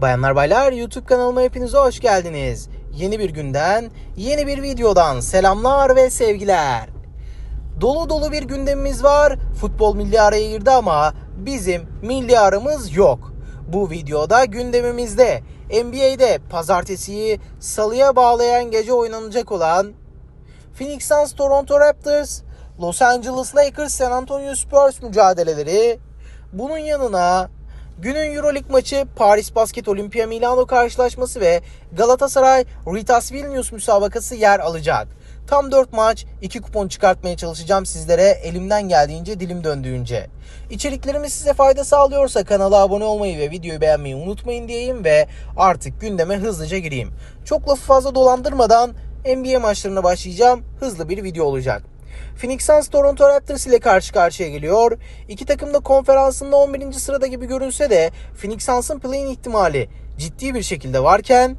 Bayanlar baylar YouTube kanalıma hepinize hoş geldiniz. Yeni bir günden, yeni bir videodan selamlar ve sevgiler. Dolu dolu bir gündemimiz var. Futbol milli araya girdi ama bizim milli aramız yok. Bu videoda gündemimizde NBA'de pazartesiyi salıya bağlayan gece oynanacak olan Phoenix Suns Toronto Raptors, Los Angeles Lakers San Antonio Spurs mücadeleleri, bunun yanına günün Euroleague maçı Paris Basket Olimpia Milano karşılaşması ve Galatasaray Ritas Vilnius müsabakası yer alacak. Tam 4 maç 2 kupon çıkartmaya çalışacağım sizlere elimden geldiğince dilim döndüğünce. İçeriklerimiz size fayda sağlıyorsa kanala abone olmayı ve videoyu beğenmeyi unutmayın diyeyim ve artık gündeme hızlıca gireyim. Çok lafı fazla dolandırmadan NBA maçlarına başlayacağım. Hızlı bir video olacak. Phoenix Suns Toronto Raptors ile karşı karşıya geliyor. İki takım da konferansında 11. sırada gibi görünse de Phoenix Suns'ın play-in ihtimali ciddi bir şekilde varken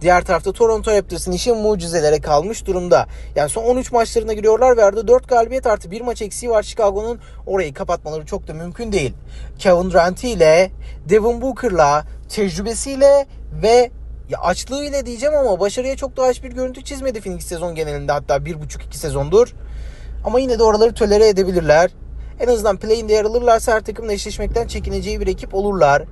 Diğer tarafta Toronto Raptors'ın işi mucizelere kalmış durumda. Yani son 13 maçlarına giriyorlar ve arada 4 galibiyet artı 1 maç eksiği var Chicago'nun. Orayı kapatmaları çok da mümkün değil. Kevin Durant ile, Devin Booker'la, tecrübesiyle ve ya açlığıyla diyeceğim ama başarıya çok da aç bir görüntü çizmedi Phoenix sezon genelinde hatta 1.5-2 sezondur. Ama yine de oraları tölere edebilirler. En azından play-in'de yer alırlarsa her takımla eşleşmekten çekineceği bir ekip olurlar.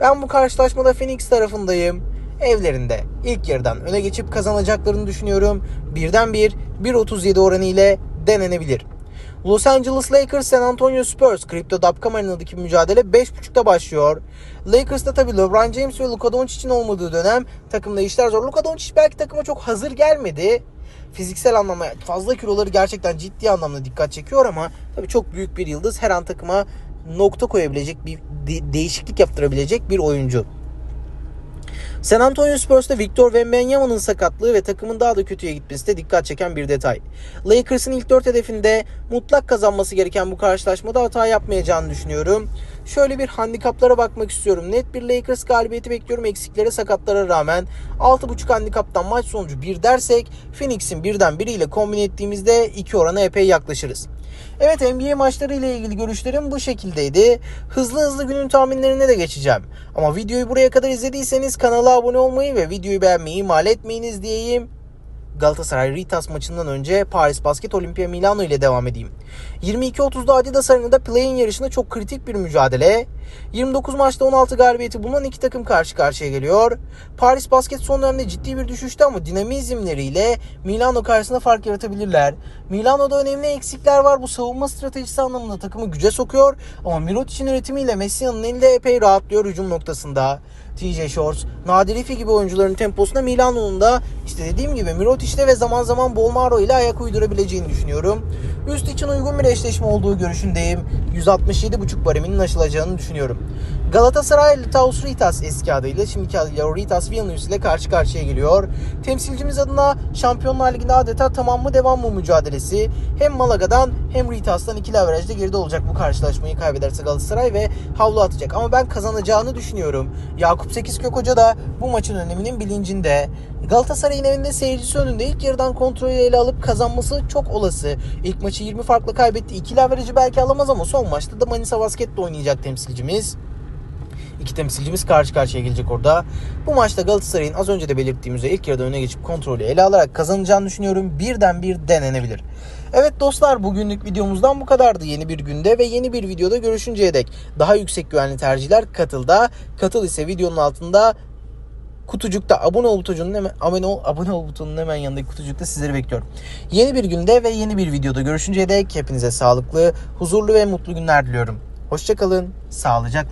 Ben bu karşılaşmada Phoenix tarafındayım. Evlerinde ilk yarıdan öne geçip kazanacaklarını düşünüyorum. Birden bir 1.37 oranı ile denenebilir. Los Angeles Lakers San Antonio Spurs Crypto.com arenadaki mücadele 5.30'da başlıyor. Lakers'ta tabii LeBron James ve Luka Doncic'in olmadığı dönem takımda işler zor. Luka Doncic belki takıma çok hazır gelmedi. Fiziksel anlamda fazla kiloları gerçekten ciddi anlamda dikkat çekiyor ama tabii çok büyük bir yıldız. Her an takıma nokta koyabilecek bir de- değişiklik yaptırabilecek bir oyuncu. San Antonio Spurs'ta Victor Wembanyama'nın sakatlığı ve takımın daha da kötüye gitmesi de dikkat çeken bir detay. Lakers'ın ilk 4 hedefinde mutlak kazanması gereken bu karşılaşmada hata yapmayacağını düşünüyorum. Şöyle bir handikaplara bakmak istiyorum. Net bir Lakers galibiyeti bekliyorum eksiklere sakatlara rağmen. 6.5 handikaptan maç sonucu 1 dersek Phoenix'in birden biriyle kombin ettiğimizde 2 orana epey yaklaşırız. Evet NBA maçları ile ilgili görüşlerim bu şekildeydi. Hızlı hızlı günün tahminlerine de geçeceğim. Ama videoyu buraya kadar izlediyseniz kanala abone olmayı ve videoyu beğenmeyi ihmal etmeyiniz diyeyim. Galatasaray Ritas maçından önce Paris Basket Olimpia Milano ile devam edeyim. 22.30'da Adidas Arena'da play-in yarışında çok kritik bir mücadele. 29 maçta 16 galibiyeti bulunan iki takım karşı karşıya geliyor. Paris Basket son dönemde ciddi bir düşüşte ama dinamizmleriyle Milano karşısında fark yaratabilirler. Milano'da önemli eksikler var. Bu savunma stratejisi anlamında takımı güce sokuyor. Ama Mirotic'in üretimiyle Messia'nın eli de epey rahatlıyor hücum noktasında. TJ Shorts, Nadir İfi gibi oyuncuların temposunda Milano'nun da işte dediğim gibi Mirotic'te ve zaman zaman Bolmaro ile ayak uydurabileceğini düşünüyorum. Üst için uygun bir eşleşme olduğu görüşündeyim. 167.5 bariminin aşılacağını düşünüyorum. Galatasaray Taus Ritas eski adıyla şimdiki adıyla Ritas Vilnius ile karşı karşıya geliyor. Temsilcimiz adına Şampiyonlar Ligi'nde adeta tamam mı devam mı mücadelesi. Hem Malaga'dan hem Ritas'tan ikili averajda geride olacak bu karşılaşmayı kaybederse Galatasaray ve havlu atacak. Ama ben kazanacağını düşünüyorum. Yakup Sekizkök Hoca da bu maçın öneminin bilincinde. Galatasaray'ın evinde seyircisi önünde ilk yarıdan kontrolü ele alıp kazanması çok olası. İlk maçı 20 farkla kaybetti. İkili averajı belki alamaz ama son maçta da Manisa Basket'le oynayacak temsilcimiz. İki temsilcimiz karşı karşıya gelecek orada. Bu maçta Galatasaray'ın az önce de belirttiğim üzere ilk yarıda öne geçip kontrolü ele alarak kazanacağını düşünüyorum. Birden bir denenebilir. Evet dostlar bugünlük videomuzdan bu kadardı. Yeni bir günde ve yeni bir videoda görüşünceye dek daha yüksek güvenli tercihler katılda. Katıl ise videonun altında kutucukta abone ol butonunun hemen abone ol, abone ol butonunun hemen yanındaki kutucukta sizleri bekliyorum. Yeni bir günde ve yeni bir videoda görüşünceye dek hepinize sağlıklı, huzurlu ve mutlu günler diliyorum. Hoşçakalın, sağlıcakla.